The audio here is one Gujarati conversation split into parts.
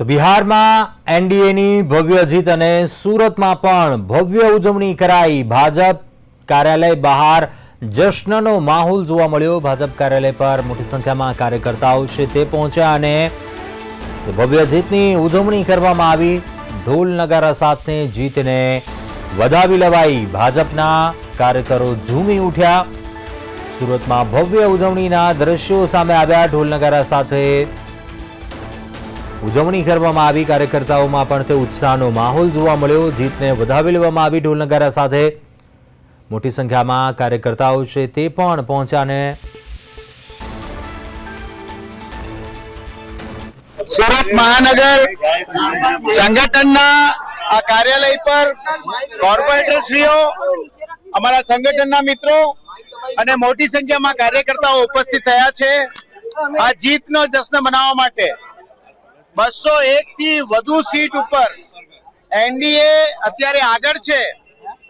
તો બિહારમાં એનડીએની ભવ્ય જીત અને સુરતમાં પણ ભવ્ય ઉજવણી કરાઈ. ભાજપ કાર્યાલય બહાર જશ્નનો માહોલ જોવા મળ્યો. ભાજપ કાર્યાલય પર મોટી સંખ્યામાં કાર્યકર્તાઓ છે તે પહોંચ્યા અને ભવ્ય જીતની ઉજવણી કરવામાં આવી. ઢોલ નગારા સાથે જીતને વધાવી લેવાઈ. ભાજપના કાર્યકરો ઝૂમી ઉઠ્યા. સુરતમાં ભવ્ય ઉજવણીના દ્રશ્યો સામે આવ્યા. ઢોલ નગારા સાથે ઉજવણી કરવામાં આવી. કાર્યકર્તાઓમાં પણ તે ઉત્સાહનો માહોલ જોવા મળ્યો. જીતને વધાવી લેવામાં આવી ઢોલનગારા સાથે. મોટી સંખ્યામાં કાર્યકર્તાઓ છે તે પણ પહોંચ્યા સુરત મહાનગર સંગઠનના આ કાર્યાલય પર કોર્પોરેટરશ્રીઓ, અમારા સંગઠનના મિત્રો અને મોટી સંખ્યામાં કાર્યકર્તાઓ ઉપસ્થિત થયા છે. આ જીતનો જશ્ન મનાવવા માટે બસો એક થી વધુ સીટ ઉપર એનડીએ અત્યારે આગળ છે.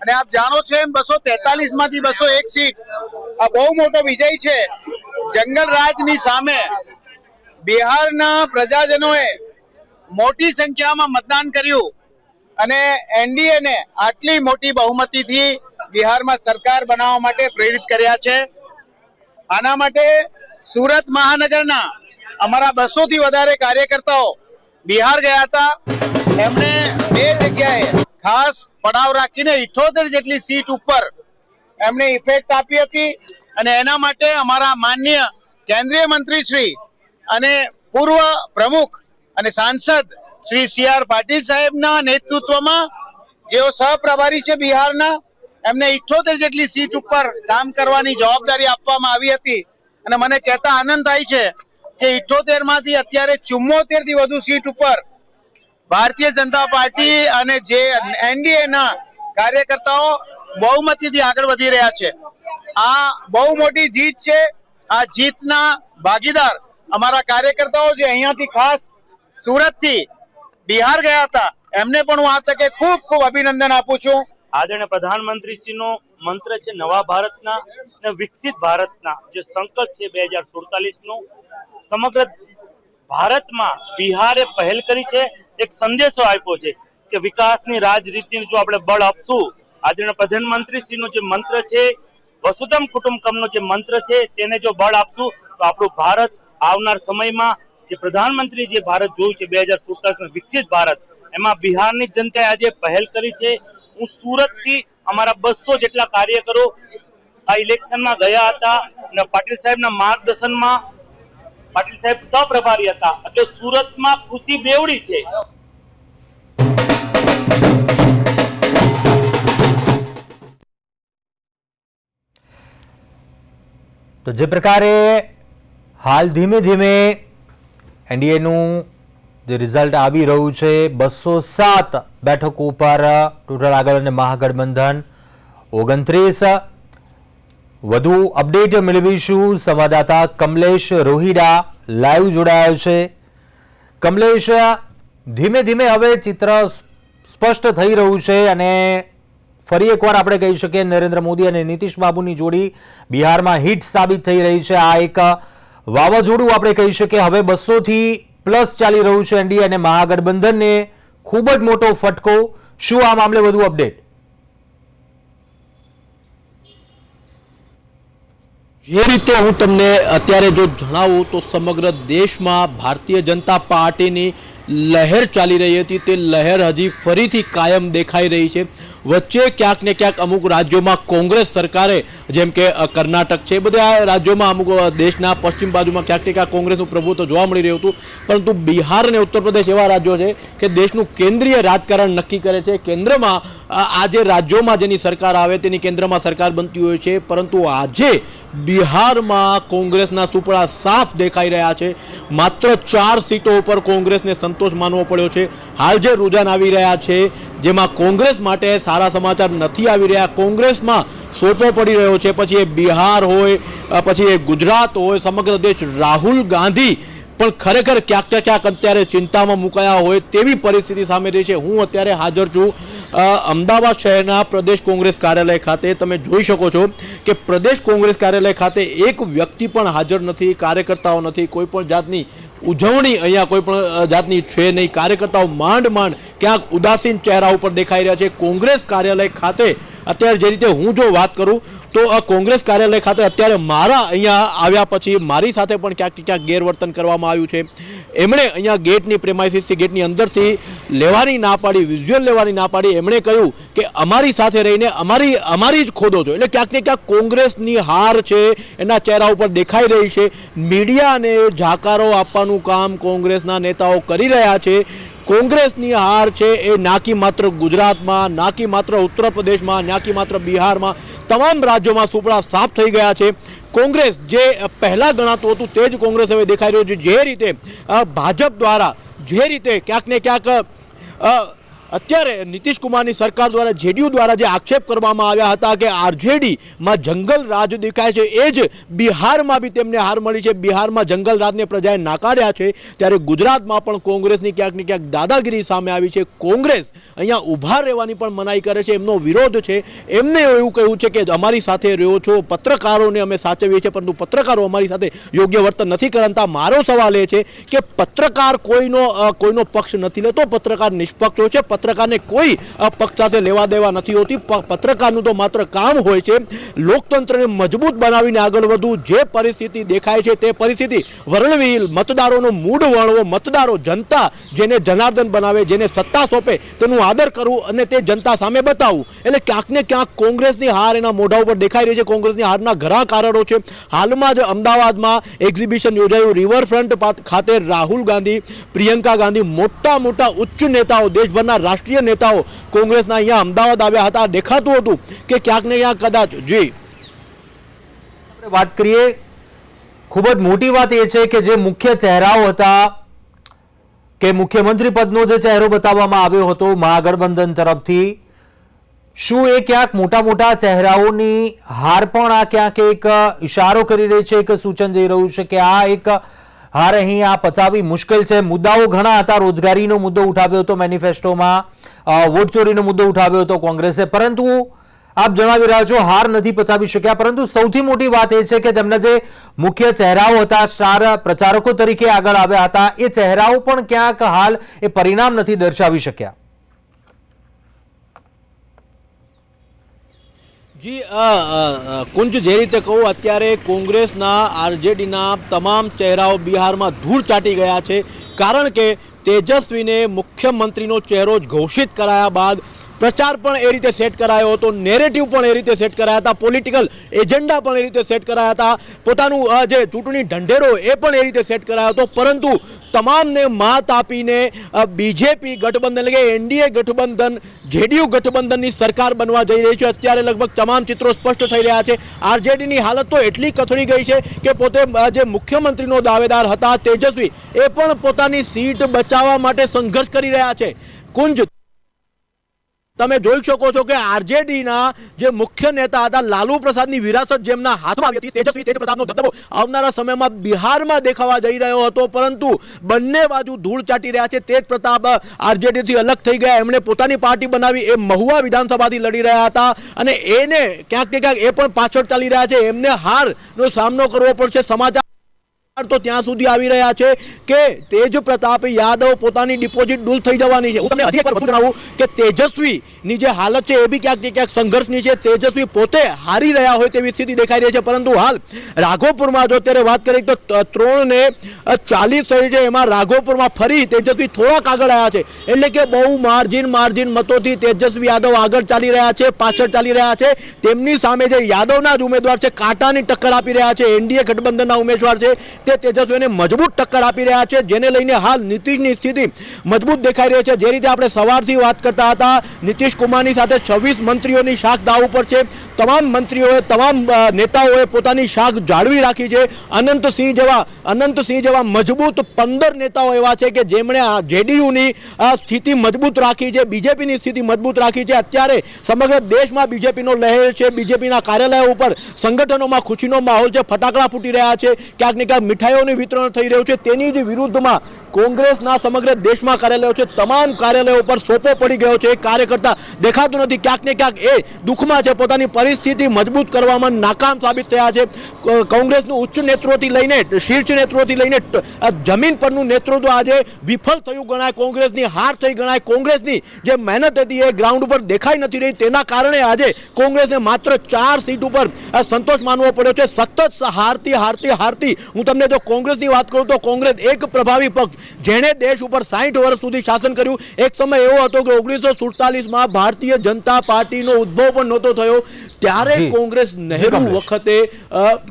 અને આપ જાણો છો એમ બસો તેતાલીસમાંથી બસો એક સીટ. આ બહુ મોટો વિજય છે. જંગલ રાજની સામે બિહારના પ્રજાજનોએ મોટી સંખ્યામાં મતદાન કર્યું. અને એનડીએ ને આટલી મોટી બહુમતીથી બિહારમાં સરકાર બનાવવા માટે પ્રેરિત કર્યા છે. આના માટે સુરત મહાનગરના અમારા બસો થી વધારે કાર્યકર્તાઓ બિહાર ગયા હતા. એમણે બે જગ્યાએ ખાસ પડાવ રાખીને ઇઠોતેર જેટલી સીટ ઉપર એમને ઇફેક્ટ આપી હતી. અને એના માટે અમારા માન્ય કેન્દ્રીય મંત્રી શ્રી અને પૂર્વ પ્રમુખ અને સાંસદ શ્રી સી આર પાટીલ સાહેબના નેતૃત્વમાં જેઓ સહપ્રભારી છે બિહારના, એમને ઇઠોતેર જેટલી સીટ ઉપર કામ કરવાની જવાબદારી આપવામાં આવી હતી. અને મને કહેતા આનંદ થાય છે કે ઇઠોતેરમાંથી અત્યારે ચુમ્મોતેરથી વધુ સીટ ઉપર ભારતીય જનતા પાર્ટી અને જે એનડીએ ના કાર્યકર્તાઓ બહુમતીથી આગળ વધી રહ્યા છે. આ બહુ મોટી જીત છે. આ જીતના ભાગીદાર અમારા કાર્યકર્તાઓ જે અહીંયાથી ખાસ સુરતથી બિહાર ગયા હતા, એમને પણ હું આ તકે ખૂબ ખૂબ અભિનંદન આપું છું. આદરણીય પ્રધાનમંત્રીશ્રીનો મંત્ર છે નવા ભારતના અને વિકસિત ભારતના, જે સંકલ્પ છે બે હજાર સુડતાલીસનો. સમગ્ર ભારતમાં બિહારે પહેલ કરી છે, એક સંદેશો આપ્યો છે કે વિકાસની રાજનીતિને જો આપણે બળ આપશું આદરણીય પ્રધાનમંત્રીશ્રીનો જે મંત્ર છે, વસુધમ કુટુંબકમનો જે મંત્ર છે, તેને જો બળ આપશું, તો આપણું ભારત આવનાર સમયમાં જે પ્રધાનમંત્રી જે ભારત જોયું છે બે હજાર સુડતાલીસ વિકસિત ભારત, એમાં બિહારની જનતાએ આજે પહેલ કરી છે હું સુરતથી અમારા બસો જેટલા કાર્યકરો આ ઇલેક્શનમાં ગયા હતા અને પાટીલ સાહેબના માર્ગદર્શનમાં પાટીલ સાહેબ સપ્રભારી હતા. એટલે સુરતમાં ખુશી બેવડી છે. તો જે પ્રકારે હાલ ધીમે ધીમે એનડીએનું જે રિઝલ્ટ આવી રહ્યું છે, બસો સાત બેઠકો ઉપર ટોટલ આગળ અને મહાગઠબંધન ઓગણત્રીસ. વધુ અપડેટ મેળવીશું સંવાદદાતા કમલેશ રોહિડા લાઈવ જોડાયો છે. કમલેશ ધીમે ધીમે હવે ચિત્ર સ્પષ્ટ થઈ રહ્યું છે અને ફરી એકવાર આપણે કહી શકીએ, નરેન્દ્ર મોદી અને નીતિશ બાબુની જોડી બિહારમાં હિટ સાબિત થઈ રહી છે. આ એક વાવાઝોડું આપણે કહી શકીએ, હવે બસોથી પ્લસ ચાલી રહ્યું છે એનડીએ અને મહાગઠબંધનને ખૂબ જ મોટો ફટકો. શું આ મામલે વધુ અપડેટ? જે રીતે હું તમને અત્યારે જો જણાવું તો સમગ્ર દેશમાં ભારતીય જનતા પાર્ટીની લહેર ચાલી રહી હતી. તે લહેર હજી ફરીથી કાયમ દેખાઈ રહી છે. વચ્ચે ક્યાંક ને ક્યાંક અમુક રાજ્યોમાં કોંગ્રેસ સરકારે, જેમ કે કર્ણાટક છે બધા રાજ્યોમાં અમુક દેશના પશ્ચિમ બાજુમાં ક્યાંક ને ક્યાંક કોંગ્રેસનું પ્રભુત્વ જોવા મળી રહ્યું હતું. પરંતુ બિહાર અને ઉત્તર પ્રદેશ એવા રાજ્યો છે કે દેશનું કેન્દ્રીય રાજકારણ નક્કી કરે છે. કેન્દ્રમાં અ, આ જે રાજ્યોમાં જેની સરકાર આવે તેની કેન્દ્રમાં સરકાર બનતી હોય છે પરંતુ આજે બિહારમાં કોંગ્રેસના સુપડા સાફ દેખાઈ રહ્યા છે. માત્ર ચાર સીટો ઉપર કોંગ્રેસને સંતોષ માનવો પડ્યો છે. હાલ જે રુઝાન આવી રહ્યા છે જેમાં કોંગ્રેસ માટે સારા સમાચાર નથી આવી રહ્યા. કોંગ્રેસમાં સોટો પડી રહ્યો છે. પછી એ બિહાર હોય પછી એ ગુજરાત હોય સમગ્ર દેશ રાહુલ ગાંધી પણ ખરેખર ક્યાંક ક્યાંક અત્યારે ચિંતામાં મુકાયા હોય તેવી પરિસ્થિતિ સામે રહી છે. હું અત્યારે હાજર છું. અમદાવાદ શહેરના પ્રદેશ કોંગ્રેસ કાર્યાલય ખાતે તમે જોઈ શકો છો કે પ્રદેશ કોંગ્રેસ કાર્યાલય ખાતે એક વ્યક્તિ પણ હાજર નથી, કાર્યકર્તાઓ નથી, કોઈ પણ જાતની ઉજવણી અહીંયા કોઈ પણ જાતની છે નહીં. કાર્યકર્તાઓ માંડ માંડ ક્યાંક ઉદાસીન ચહેરા ઉપર દેખાઈ રહ્યા છે. કોંગ્રેસ કાર્યાલય ખાતે અત્યારે જે રીતે હું જો વાત કરું તો કોંગ્રેસ કાર્યાલય ખાતે અત્યારે મારા અહીંયા આવ્યા પછી મારી સાથે પણ ક્યાંક ક્યાંક ગેરવર્તન કરવામાં આવ્યું છે. એમણે અહીંયા ગેટની પ્રેમાઇસીસથી ગેટની અંદરથી લેવાની ના પાડી વિઝ્યુઅલ લેવાની ના પાડી. એમણે કહ્યું કે અમારી સાથે રહીને અમારી અમારી જ ખોદો છો. એટલે ક્યાંક ને ક્યાંક કોંગ્રેસની હાર છે, એના ચહેરા ઉપર દેખાઈ રહી છે. મીડિયાને જાકારો આપવાનું કામ કોંગ્રેસના નેતાઓ કરી રહ્યા છે. કોંગ્રેસની હાર છે એ નાકી માત્ર ગુજરાતમાં, નાકી માત્ર ઉત્તર પ્રદેશમાં નાકી માત્ર બિહારમાં, તમામ રાજ્યોમાં સુપડા સાફ થઈ ગયા છે. કોંગ્રેસ જે પહેલાં ગણાતું હતું તે જ કોંગ્રેસ હવે દેખાઈ રહ્યું છે. જે રીતે ભાજપ દ્વારા, જે રીતે ક્યાંક ને ક્યાંક અત્યારે નીતિશ કુમારની સરકાર દ્વારા જેડીયુ દ્વારા જે આક્ષેપ કરવામાં આવ્યા હતા કે આરજેડીમાં જંગલ રાજ દેખાય છે, એ જ બિહારમાં બી તેમને હાર મળી છે. બિહારમાં જંગલ રાજને પ્રજાએ નાકાર્યા છે. ત્યારે ગુજરાતમાં પણ કોંગ્રેસની ક્યાંક ને ક્યાંક દાદાગીરી સામે આવી છે. કોંગ્રેસ અહીંયા ઊભા રહેવાની પણ મનાઈ કરે છે. એમનો વિરોધ છે. એમને એવું કહ્યું છે કે અમારી સાથે રહ્યો છો. પત્રકારોને અમે સાચવીએ છીએ, પરંતુ પત્રકારો અમારી સાથે યોગ્ય વર્તન નથી કરતા. મારો સવાલ એ છે કે પત્રકાર કોઈનો કોઈનો પક્ષ નથી લેતો. પત્રકાર નિષ્પક્ષ છે. પત્રકારને કોઈ પક્ષ સાથે લેવા દેવા નથી હોતી. પત્રકારનું તો માત્ર કામ હોય છે. લોકતંત્રને મજબૂત બનાવીને આગળ વધવું જે પરિસ્થિતિ દેખાય છે તે પરિસ્થિતિ વર્ણવી મતદારોનો મૂડ વણવો મતદારો જનતા જેને જનાર્દન બનાવે, જેને સત્તા સોંપે, તેનું આદર કરવું અને તે જનતા સામે બતાવવું. એટલે ક્યાંક ને ક્યાંક કોંગ્રેસની હાર એના મોઢા ઉપર દેખાઈ રહી છે. કોંગ્રેસની હારના ઘણા કારણો છે. હાલમાં જ અમદાવાદમાં એક્ઝિબિશન યોજાયું. રિવરફ્રન્ટ ખાતે રાહુલ ગાંધી, પ્રિયંકા ગાંધી મોટા મોટા ઉચ્ચ નેતાઓ દેશભરના રાષ્ટ્રીય નેતાઓ કોંગ્રેસના અહીંયા અમદાવાદ આવ્યા હતા. દેખાતું હતું કે ક્યાંક ને ક્યાંક કદાચ. જી. આપણે વાત કરીએ. ખૂબ જ મોટી વાત એ છે કે જે મુખ્ય ચહેરાઓ હતા કે મુખ્યમંત્રી પદનો જે ચહેરો બતાવવામાં આવ્યો હતો મહાગઠબંધન તરફથી, શું એ ક્યાંક મોટા મોટા ચહેરાઓની હાર પણ આ ક્યાંક એક ઇશારો કરી રહી છે, એક સૂચન જઈ રહ્યું છે કે આ એક હાર અહીં આ પચાવી મુશ્કેલ છે. મુદ્દાઓ ઘણા હતા. રોજગારીનો મુદ્દો ઉઠાવ્યો હતો મેનિફેસ્ટોમાં. વોટ ચોરીનો મુદ્દો ઉઠાવ્યો હતો કોંગ્રેસે. પરંતુ આપ જણાવી રહ્યા છો, હાર નથી પચાવી શક્યા. પરંતુ સૌથી મોટી વાત એ છે કે તેમના જે મુખ્ય ચહેરાઓ હતા, સ્ટાર પ્રચારકો તરીકે આગળ આવ્યા હતા, એ ચહેરાઓ પણ ક્યાંક હાલ એ પરિણામ નથી દર્શાવી શક્યા. જી કુંજ જે રીતે કહું, અત્યારે કોંગ્રેસના, આરજેડીના તમામ ચહેરાઓ બિહારમાં ધૂળ ચાટી ગયા છે. કારણ કે તેજસ્વીને મુખ્યમંત્રીનો ચહેરો ઘોષિત કરાયા બાદ પ્રચાર પણ એ રીતે સેટ કરાયો હતો નેરેટિવ પણ એ રીતે સેટ કરાયા હતા પોલિટિકલ એજન્ડા પણ એ રીતે સેટ કરાયા હતા. પોતાનું જે ચૂંટણી ઢંઢેરો એ પણ એ રીતે સેટ કરાયો હતો. પરંતુ તમામને માત આપીને બીજેપી ગઠબંધન, એટલે કે એનડીએ ગઠબંધન, જેડીયુ ગઠબંધનની સરકાર બનવા જઈ રહી છે. અત્યારે લગભગ તમામ ચિત્રો સ્પષ્ટ થઈ રહ્યા છે. આરજેડીની હાલત તો એટલી કથળી ગઈ છે કે પોતે જે મુખ્યમંત્રીનો દાવેદાર હતા, તેજસ્વી, એ પણ પોતાની સીટ બચાવવા માટે સંઘર્ષ કરી રહ્યા છે. કુંજ તમે જોઈ શકો છો કે આરજેડીના જે મુખ્ય નેતા હતા, લાલુ પ્રસાદની વિરાસત જેમના હાથમાં આવી હતી, તેજસ્વી તેજ પ્રતાપનો દબદબો આવનારા સમયમાં બિહારમાં દેખાવા જઈ રહ્યો હતો, પરંતુ બંને બાજુ ધૂળ ચાટી રહ્યા છે. તેજ પ્રતાપ આરજેડીથી અલગ થઈ ગયા. એમણે પોતાની પાર્ટી બનાવી. એ મહુવા વિધાનસભાથી લડી રહ્યા હતા અને એને ક્યાંક ને ક્યાંક એ પણ પાછળ ચાલી રહ્યા છે. એમને હારનો સામનો કરવો પડશે. સમાચાર તો ત્યાં સુધી આવી રહ્યા છે કે તેજ પ્રતાપ યાદવ પોતાની ડિપોઝિટ ડૂલ થઈ જવાની છે. હું તમને હજી વધુ જણાવું કે તેજસ્વીની જે હાલત છે, એ બી ક્યાંક ને ક્યાંક સંઘર્ષની છે. તેજસ્વી પોતે હારી રહ્યા હોય તેવી સ્થિતિ દેખાઈ રહી છે. પરંતુ હાલ રાઘોપુરમાં જો અત્યારે વાત કરીએ તો ત- ત્રણ ને ચાલીસ થઈ છે. એમાં રાઘોપુરમાં ફરી તેજસ્વી થોડાક આગળ આવ્યા છે. એટલે કે બહુ માર્જિન માર્જિન મતોથી તેજસ્વી યાદવ આગળ ચાલી રહ્યા છે, પાછળ ચાલી રહ્યા છે. તેમની સામે જે યાદવના જ ઉમેદવાર છે, કાંટાની ટક્કર આપી રહ્યા છે. એનડીએ ગઠબંધનના ઉમેદવાર છે. તે તેજસ્વીને મજબૂત ટક્કર આપી રહ્યા છે, જેને લઈને હાલ નીતિશની સ્થિતિ મજબૂત દેખાઈ રહી છે. જે રીતે આપણે સવારથી વાત કરતા હતા, નીતિશ કુમારની સાથે છવ્વીસ મંત્રીઓની શાખ દાવ ઉપર છે. તમામ મંત્રીઓએ, તમામ નેતાઓએ પોતાની શાખ જાળવી રાખી છે. અનંતસિંહ જેવા અનંતસિંહ જેવા મજબૂત પંદર નેતાઓ એવા છે કે જેમણે આ જેડીયુની સ્થિતિ મજબૂત રાખી છે, બીજેપીની સ્થિતિ મજબૂત રાખી છે. અત્યારે સમગ્ર દેશમાં બીજેપીનો લહેર છે, બીજેપીના કાર્યાલયો ઉપર સંગઠનોમાં ખુશીનો માહોલ છે, ફટાકડા ફૂટી રહ્યા છે. ક્યાંક ને ક્યાંક મીઠાઈઓનું વિતરણ થઈ રહ્યું છે. તેની જ વિરુદ્ધમાં કોંગ્રેસના સમગ્ર દેશમાં કાર્યાલયો છે. તમામ કાર્યાલયો ઉપર સોપો પડી ગયો છે. કાર્યકર્તા દેખાતું નથી. ક્યાંક ને ક્યાંક એ દુઃખમાં છે. પોતાની પરિસ્થિતિ મજબૂત કરવામાં નાકામ સાબિત થયા છે. કોંગ્રેસનું ઉચ્ચ નેતૃત્વથી લઈને, શીર્ષ નેતૃત્વથી લઈને જમીન પરનું નેતૃત્વ આજે વિફળ થયું ગણાય. કોંગ્રેસની હાર થઈ ગણાય. કોંગ્રેસની જે મહેનત હતી એ ગ્રાઉન્ડ ઉપર દેખાઈ નથી રહી. તેના કારણે આજે કોંગ્રેસને માત્ર ચાર સીટ ઉપર સંતોષ માનવો પડ્યો છે. સતત હારતી હારતી હારતી હું તમને જો કોંગ્રેસની વાત કરું તો કોંગ્રેસ એક પ્રભાવી પક્ષ જેણે દેશ ઉપર સાહીઠ વર્ષ સુધી શાસન કર્યું. એક સમય એવો હતો કે ઓગણીસો સુડતાલીસમાં ભારતીય જનતા પાર્ટીનો ઉદ્ભવ પણ નહોતો થયો. ત્યારે કોંગ્રેસ નહેરુ વખતે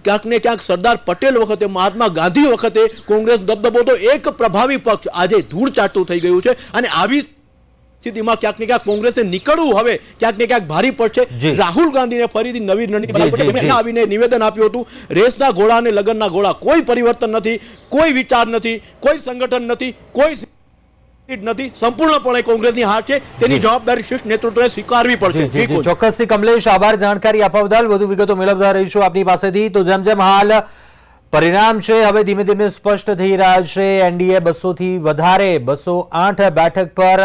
ક્યાંક ને ક્યાંક સરદાર પટેલ વખતે મહાત્મા ગાંધી વખતે કોંગ્રેસ દબદબો તો એક પ્રભાવી પક્ષ આજે ધૂળ ચાટતું થઈ ગયું છે. અને આવી સ્થિતિમાં ક્યાંક ને ક્યાંક કોંગ્રેસને નીકળવું હવે ક્યાંક ને ક્યાંક ભારી પડશે. રાહુલ ગાંધીને ફરીથી નવી રણનીતિ. આવીને નિવેદન આપ્યું હતું રેસના ઘોડા અને લગ્નના ઘોડા કોઈ પરિવર્તન નથી કોઈ વિચાર નથી કોઈ સંગઠન નથી કોઈ નથી સંપૂર્ણપણે કોંગ્રેસની હાર છે. તેની જવાબદારી શીર્ષ નેતૃત્વએ સ્વીકારવી પડશે. ચોક્કસથી કમલેશ આભાર જાણકારી આપવા બદલ વધુ વિગતો મેળવતા રહીશું આપની પાસેથી. તો જેમ જેમ હાલ પરિણામ છે હવે ધીમે ધીમે સ્પષ્ટ થઈ રહ્યા છે. એનડીએ બસો થી વધારે બસો આઠ બેઠક પર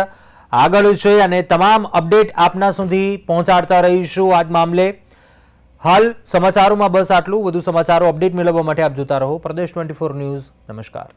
આગળ છે અને તમામ અપડેટ આપના સુધી પહોંચાડતા રહીશું આજ મામલે. હાલ સમાચારોમાં બસ આટલું. વધુ સમાચારો અપડેટ મેળવવા માટે આપ જોતા રહો. પ્રદેશ ટ્વેન્ટી ન્યૂઝ. નમસ્કાર.